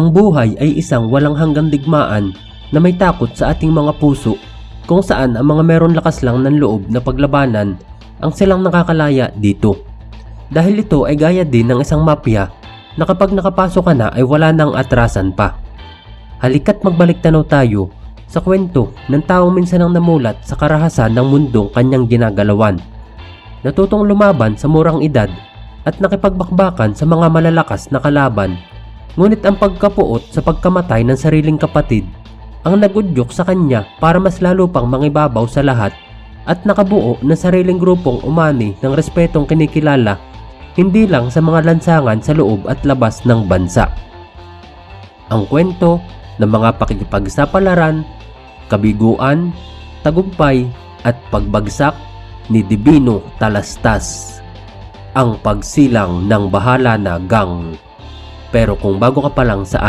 Ang buhay ay isang walang hanggang digmaan na may takot sa ating mga puso kung saan ang mga meron lakas lang ng loob na paglabanan ang silang nakakalaya dito. Dahil ito ay gaya din ng isang mafia na kapag nakapasok ka na ay wala nang atrasan pa. Halika't magbalik tanaw tayo sa kwento ng taong minsan ang namulat sa karahasan ng mundong kanyang ginagalawan. Natutong lumaban sa murang edad at nakipagbakbakan sa mga malalakas na kalaban. Ngunit ang pagkapuot sa pagkamatay ng sariling kapatid ang nagudyok sa kanya para mas lalo pang mangibabaw sa lahat at nakabuo ng sariling grupong umani ng respetong kinikilala hindi lang sa mga lansangan sa loob at labas ng bansa. Ang kwento ng mga pakikipagsapalaran, kabiguan, tagumpay at pagbagsak ni Divino Talastas. Ang pagsilang ng bahala na gang. Pero kung bago ka pa lang sa